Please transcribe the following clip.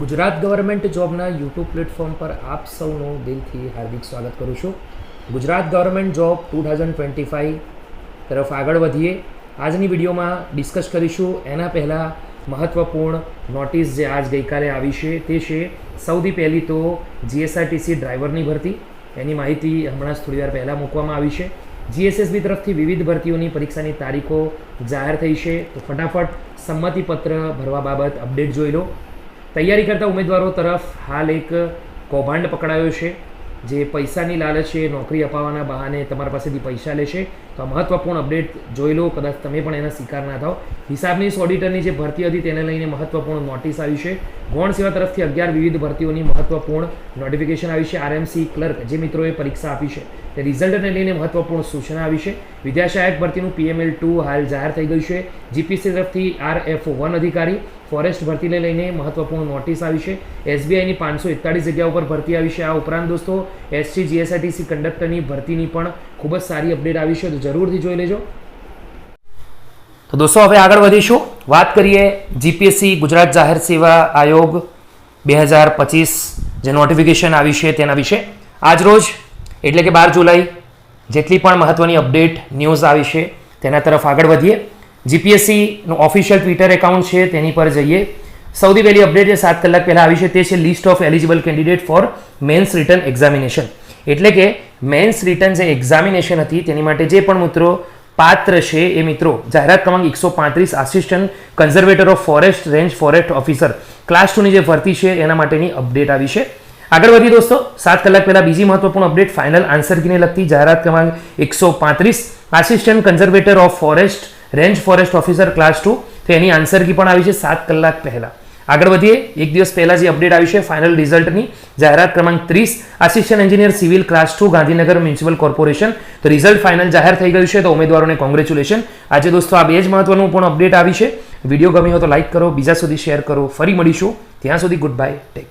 Gujarat government જોબના YouTube platform પર આપ સૌનું દિલથી હાર્દિક સ્વાગત કરું છું. Gujarat government job two thousand twenty five તરફ આગળ વધીએ. આજની વિડીયોમાં ડિસ્કસ કરીશું એના પહેલાં મહત્ત્વપૂર્ણ નોટિસ જે આજ ગઈકાલે આવી છે તે છે સૌથી પહેલી તો જીએસઆરટીસી ડ્રાઈવરની ભરતી. એની માહિતી હમણાં જ થોડી વાર પહેલાં મૂકવામાં આવી છે. જીએસએસબી તરફથી વિવિધ ભરતીઓની પરીક્ષાની તારીખો જાહેર થઈ છે. તો ફટાફટ સંમતિપત્ર ભરવા બાબત અપડેટ જોઈ લો. તૈયારી કરતા ઉમેદવારો તરફ હાલ એક કૌભાંડ પકડાયો છે. જે પૈસાની લાલચ છે, નોકરી અપાવવાના બહાને તમારા પાસેથી પૈસા લેશે તો આ મહત્વપૂર્ણ અપડેટ જોઈ લો, કદાચ તમે પણ એના શિકાર ના થાઓ હિસાબની ઓડિટરની જે ભરતી હતી તેને લઈને મહત્વપૂર્ણ નોટિસ આવી છે. ગૌણ સેવા તરફથી અગિયાર વિવિધ ભરતીઓની મહત્વપૂર્ણ નોટિફિકેશન આવી છે. આરએમસી ક્લર્ક જે મિત્રોએ પરીક્ષા આપી છે. રિઝલ્ટને લઈને મહત્વપૂર્ણ સૂચના આવી છે. વિદ્યાસહાયક ભરતીનું પીએમએલ ટુ હાલ જાહેર થઈ ગયું છે. જીપીસી તરફથી આર એફ વન અધિકારી ફોરેસ્ટ ભરતીને લઈને મહત્વપૂર્ણ નોટિસ આવી છે. એસબીઆઈની પાંચસો એકતાળીસ જગ્યા ઉપર ભરતી આવી છે. આ ઉપરાંત દોસ્તો એસસી જીએસઆરટીસી કંડક્ટરની ભરતીની પણ ખૂબ જ સારી અપડેટ આવી છે. તો જરૂરથી જોઈ લેજો. તો દોસ્તો, હવે આગળ વધીશું. વાત કરીએ જીપીએસસી ગુજરાત જાહેર સેવા આયોગ બે હજાર પચીસ જે નોટિફિકેશન આવી છે તેના વિશે. આજરોજ એટલે કે બાર જુલાઈ, જેટલી પણ મહત્ત્વની અપડેટ, ન્યૂઝ આવી છે, તેના તરફ આગળ વધીએ. જીપીએસસીનું ઓફિશિયલ ટ્વિટર એકાઉન્ટ છે, તેની પર જઈએ. સૌથી પહેલી અપડેટ જે સાત કલાક પહેલાં આવી છે, તે છે list of eligible candidate for mains written examination એટલે કે મેન્સ રિટર્ન જે એક્ઝામિનેશન હતી, તેની માટે જે પણ મિત્રો પાત્ર છે, એ મિત્રો, જાહેરાત ક્રમાંક એકસો પાંત્રીસ assistant conservator of forest range forest officer class ટુની જે ભરતી છે, એના માટેની અપડેટ આવી છે. આગળ વધીએ દોસ્તો, સાત કલાક પહેલા બીજી મહત્વપૂર્ણ અપડેટ ફાઇનલ આન્સર લગતી જાહેરાત ક્રમાંક એકસો પાંત્રીસ. Assistant conservator of forest range forest officer class two તો એની આન્સર કી પણ આવી છે સાત કલાક પહેલા. આગળ વધીએ, એક દિવસ પહેલા જે અપડેટ આવી છે ફાઇનલ રિઝલ્ટની જાહેરાત ક્રમાંક ત્રીસ. Assistant engineer civil class two Gandhinagar municipal corporation તો રિઝલ્ટ ફાઇનલ જાહેર થઈ ગયું છે, તો ઉમેદવારોને કોંગ્રેચ્યુલેશન આજે દોસ્તો આ બે જ મહત્વનું પણ અપડેટ આવી છે. વીડિયો ગમ્યો તો લાઇક કરો, બીજા સુધી શેર કરો. ફરી મળીશું. ત્યાં સુધી ગુડ બાય ટેક